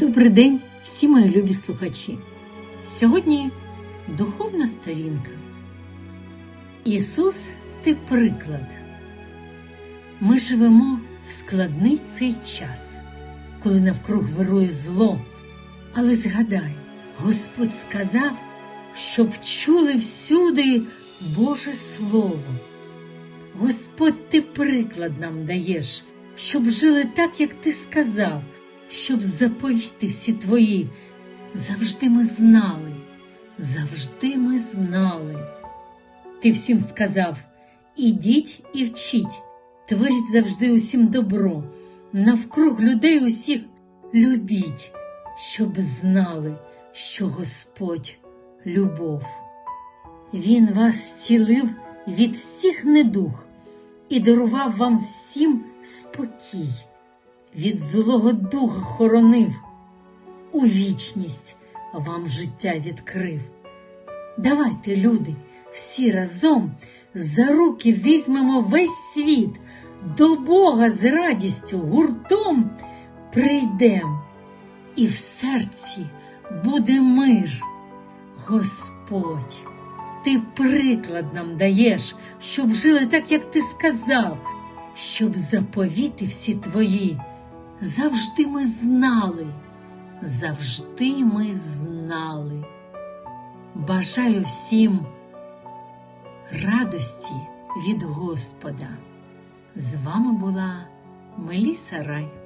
Добрий день, всі мої любі слухачі. Сьогодні духовна сторінка. Ісус, ти приклад. Ми живемо в складний цей час, коли навкруг вирує зло. Але згадай, Господь сказав, щоб чули всюди Боже Слово. Господь, ти приклад нам даєш, щоб жили так, як ти сказав, щоб заповіти всі твої. Завжди ми знали, завжди ми знали. Ти всім сказав: ідіть і вчіть, творіть завжди усім добро, навкруг людей усіх любіть, щоб знали, що Господь любов. Він вас зцілив від всіх недух і дарував вам всім спокій, від злого духа хоронив, у вічність вам життя відкрив. Давайте, люди, всі разом за руки візьмемо весь світ, до Бога з радістю гуртом прийдем, і в серці буде мир, Господь. Ти приклад нам даєш, щоб жили так, як ти сказав, щоб заповіти всі твої. Завжди ми знали, завжди ми знали. Бажаю всім радості від Господа. З вами була Меліса Рай.